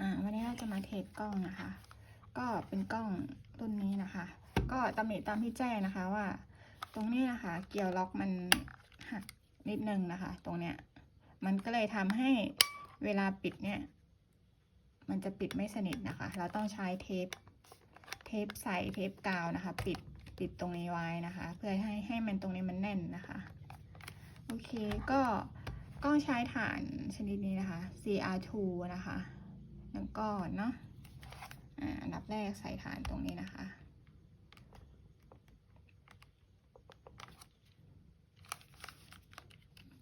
อ่าวันนี้เราจะมาเทสกล้องนะคะ ก็เป็นกล้องรุ่นนี้นะคะ ก็ตำหนิตามที่แจ้งนะคะว่า ตรงนี้นะคะ เกี่ยวล็อกมันหักนิดนึงนะคะ ตรงเนี้ย มันก็เลยทำให้เวลาปิดเนี่ย มันจะปิดไม่สนิทนะคะ เราต้องใช้เทป เทปใสเทปกาวนะคะ ปิดปิดตรงนี้ไว้นะคะ เพื่อให้ให้มันตรงนี้มันแน่นนะคะ โอเคก็กล้องใช้ฐานชนิดนี้นะคะ CR2 นะคะ หนึ่งก้อนเนาะอ่าอันดับแรกใส่ฐานตรงนี้นะคะ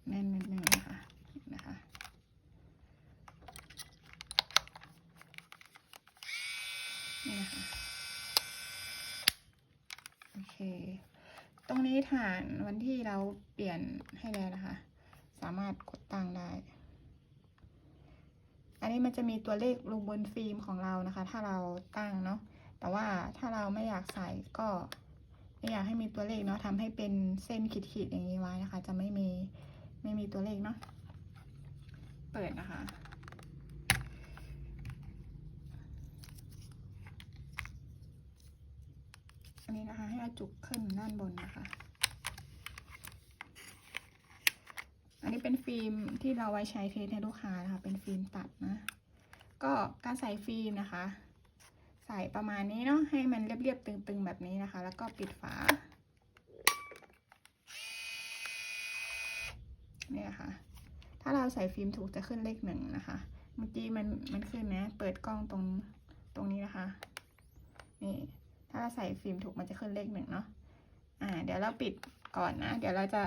แน่นนิดนึงนะคะนะคะ นี่นะคะ โอเค ตรงนี้ฐานวันที่เราเปลี่ยนให้แล้วนะคะ สามารถกดตั้งได้ อันนี้มันจะมีตัวเลขลงบนฟิล์มของเรานะคะ ถ้าเราตั้งเนาะ แต่ว่าถ้าเราไม่อยากใส่ก็ไม่อยากให้มีตัวเลขเนาะทำให้เป็นเส้นขีดๆอย่างนี้ไว้นะคะ จะไม่มีไม่มีตัวเลขเนาะ เปิดนะคะอันนี้นะคะให้อาจุกขึ้นด้านบนนะคะ อันนี้เป็นฟิล์มที่เราไว้ใช้เทสให้ลูกค้านะคะ เป็นฟิล์มตัดนะ ก็การใส่ฟิล์มนะคะ ใส่ประมาณนี้เนาะ ให้มันเรียบๆตึงๆแบบนี้นะคะ แล้วก็ปิดฝา เนี่ยค่ะ ถ้าเราใส่ฟิล์มถูกจะขึ้นเลขหนึ่งนะคะ เมื่อกี้มันมันขึ้นนะ เปิดกล้องตรงตรงนี้นะคะ นี่ ถ้าเราใส่ฟิล์มถูกมันจะขึ้นเลขหนึ่งเนาะ อ่า เดี๋ยวเราปิดก่อนนะ เดี๋ยวเราจะ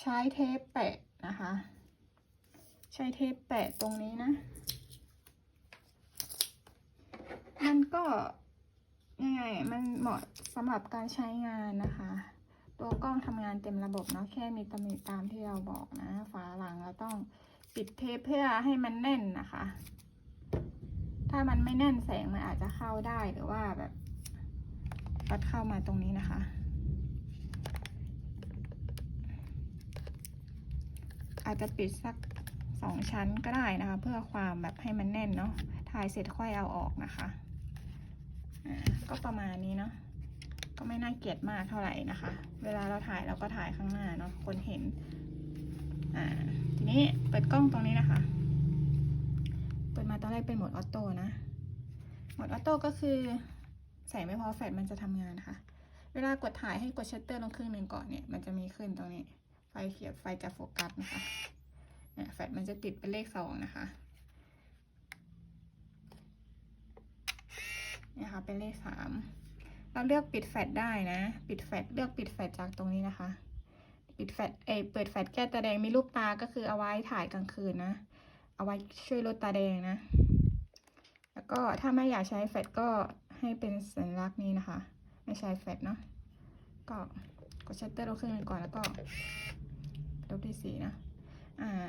ใช้เทปแปะ นะคะ ใช้เทปแปะตรงนี้นะ มันก็ยังไงมันเหมาะสำหรับการใช้งานนะคะ ตัวกล้องทำงานเต็มระบบเนาะแค่มีตำหนิตามที่เราบอกนะฝาหลังเราต้องปิดเทปเพื่อให้มันแน่นนะคะ ถ้ามันไม่แน่นแสงมันอาจจะเข้าได้หรือว่าแบบปัดเข้ามาตรงนี้นะคะ อาจจะปิดสักสองชั้นก็ได้นะคะ เพื่อความแบบให้มันแน่นเนาะถ่ายเสร็จค่อยเอาออกนะคะอ่าก็ประมาณนี้เนาะก็ไม่น่าเกลียดมากเท่าไหร่นะคะ เวลาเราถ่ายเราก็ถ่ายข้างหน้าเนาะคนเห็นอ่าทีนี้เปิดกล้องตรงนี้นะคะ เปิดมาตอนแรกเป็นโหมดออโต้นะโหมดออโต้ก็คือใส่ไม่พอแฟลชมันจะทำงานนะคะ เวลากดถ่ายให้กดชัตเตอร์ลงครึ่งหนึ่งก่อนเนี่ยมันจะมีขึ้นตรงนี้ ฟเขียวไฟจะโฟกัสนะคะเนี่ยแฟลชมันจะติดเป็นเลขสองนะคะเนี่ยค่ะเป็นเลขสามเราเลือกปิดแฟลชได้นะ ปิดแฟลชเลือกปิดแฟลชจากตรงนี้นะคะ ปิดแฟลชเอเปิดแฟลชแก้ตาแดงมีลูกตาก็คือเอาไว้ถ่ายกลางคืนนะ เอาไว้ช่วยลดตาแดงนะ แล้วก็ถ้าไม่อยากใช้แฟลชก็ให้เป็นสัญลักษณ์นี้นะคะ ไม่ใช้แฟลชเนาะก็กดชัตเตอร์ลงครึ่งหนึ่งก่อนแล้วก็ บที่สีนะ อ่า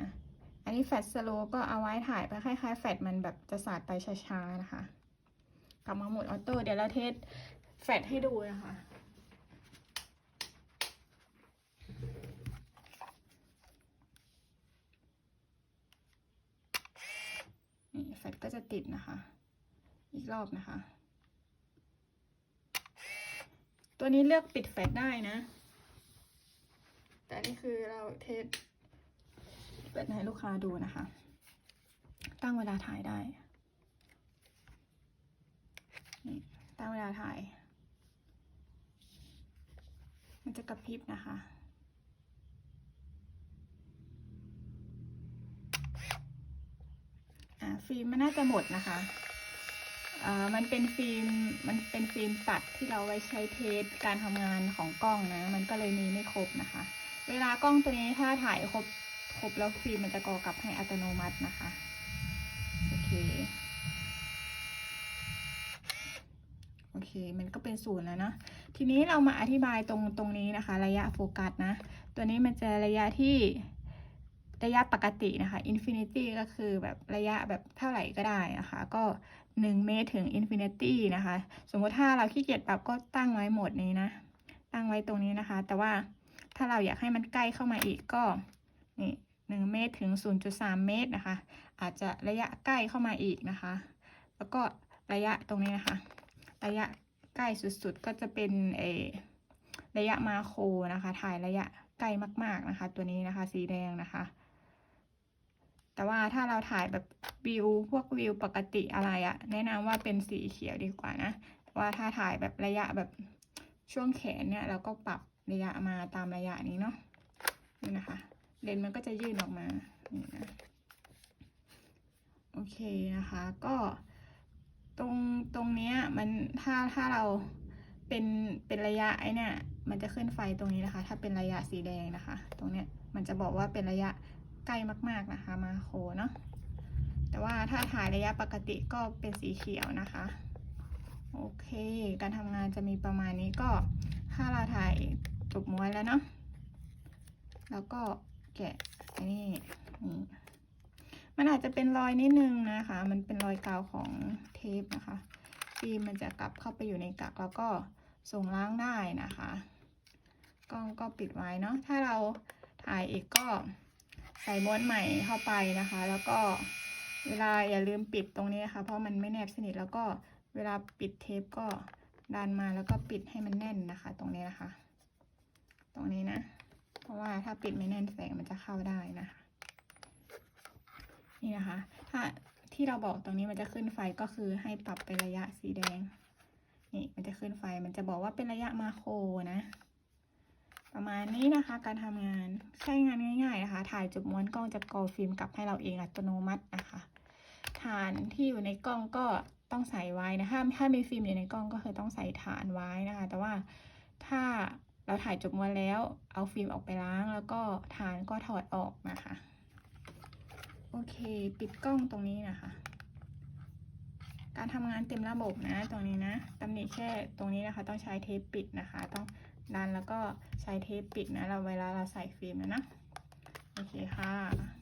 อันนี้แฟลชสโลก็เอาไว้ถ่ายไปคล้ายๆแฟลชมันแบบจะสาดไปช้าๆนะคะ กลับมาหมดออโต้เดี๋ยวเราเทสแฟลชให้ดูนะคะนี่แฟลชก็จะติดนะคะ อีกรอบนะคะ ตัวนี้เลือกปิดแฟลชได้นะ แต่นี่คือเราเทสเปิดให้ลูกค้าดูนะคะ ตั้งเวลาถ่ายได้นี่ตั้งเวลาถ่าย มันจะกระพริบนะคะอ่าฟิล์มมันน่าจะหมดนะคะอ่ามันเป็นฟิล์ม มันเป็นฟิล์มตัดที่เราไว้ใช้เทสการทำงานของกล้องนะ มันก็เลยมีไม่ครบนะคะ เวลากล้องตัวนี้ถ้าถ่ายครบครบแล้วฟิล์มมันจะกอกลับให้อัตโนมัตินะคะ โอเค โอเค มันก็เป็นศูนย์แล้วเนะ ทีนี้เรามาอธิบายตรงตรงนี้นะคะ ระยะโฟกัสนะ ตัวนี้มันจะระยะที่ระยะปกตินะคะ infinity ก็คือแบบระยะแบบเท่าไหร่ก็ได้นะคะ ก็ 1 เมตรถึง infinity นะคะ สมมติถ้าเราขี้เกียจปรับก็ตั้งไว้โหมดนี้นะ ตั้งไว้ตรงนี้นะคะ แต่ว่า ถ้าเราอยากให้มันใกล้เข้ามาอีกก็นี่หนึ่งเมตรถึง 0.3 เมตรนะคะ อาจจะระยะใกล้เข้ามาอีกนะคะ แล้วก็ระยะตรงนี้นะคะ ระยะใกล้สุดๆ ก็จะเป็นเอระยะมาโครนะคะ ถ่ายระยะใกล้มาก ๆนะคะ ตัวนี้นะคะ สีแดงนะคะ แต่ว่าถ้าเราถ่ายแบบวิวพวกวิวปกติอะไรอะแนะนำว่าเป็นสีเขียวดีกว่านะว่าถ้าถ่ายแบบระยะแบบช่วงแขนเนี่ยเราก็ปรับ ระยะมาตามระยะนี้เนาะนี่นะคะ เลนมันก็จะยื่นออกมานี่นะโอเคนะคะก็ตรงตรงเนี้ยมันถ้าถ้าเราเป็นเป็นระยะไอเนี่ยมันจะขึ้นไฟตรงนี้นะคะ ถ้าเป็นระยะสีแดงนะคะ ตรงเนี้ยมันจะบอกว่าเป็นระยะใกล้มาก ๆนะคะ มาโคเนาะแต่ว่าถ้าถ่ายระยะปกติก็เป็นสีเขียวนะคะ โอเค การทำงานจะมีประมาณนี้ก็ถ้าเรา จบม้วนแล้วเนาะแล้วก็แกะไอ้นี่นี่มันอาจจะเป็นรอยนิดนึงนะคะ มันเป็นรอยกาวของเทปนะคะฟิล์มมันจะกลับเข้าไปอยู่ในกักแล้วก็ส่งล้างได้นะคะกล้องก็ปิดไว้เนาะถ้าเราถ่ายอีกก็ใส่ม้วนใหม่เข้าไปนะคะ แล้วก็เวลาอย่าลืมปิดตรงนี้นะคะ เพราะมันไม่แนบสนิทแล้วก็เวลาปิดเทปก็ดันมาแล้วก็ปิดให้มันแน่นนะคะ ตรงนี้นะคะ รงนี้นะ เพราะว่าถ้าปิดไม่แน่นแสงมันจะเข้าได้นะคะ นี่นะคะ ถ้าที่เราบอกตรงนี้มันจะขึ้นไฟก็คือให้ปรับเป็นระยะสีแดง นี่มันจะขึ้นไฟ มันจะบอกว่าเป็นระยะมาโครนะ ประมาณนี้นะคะ การทำงานใช้งานง่าย ๆ นะคะ ถ่ายจุดม้วนกล้องจะกรอฟิล์มกลับให้เราเองอัตโนมัตินะคะฐานที่อยู่ในกล้องก็ต้องใส่ไว้นะถ้าถ้ามีฟิล์มอยู่ในกล้องก็คือต้องใส่ฐานไว้นะคะ แต่ว่าถ้า เราถ่ายจบม้วนแล้ว เอาฟิล์มออกไปล้าง แล้วก็ฐานก็ถอดออกนะคะ โอเค ปิดกล้องตรงนี้นะคะ การทำงานเต็มระบบนะตรงนี้นะตำหนิแค่ตรงนี้นะคะ ต้องใช้เทปปิดนะคะ ต้องดันแล้วก็ใช้เทปปิดนะเราเวลาเราใส่ฟิล์มนะนะโอเคค่ะ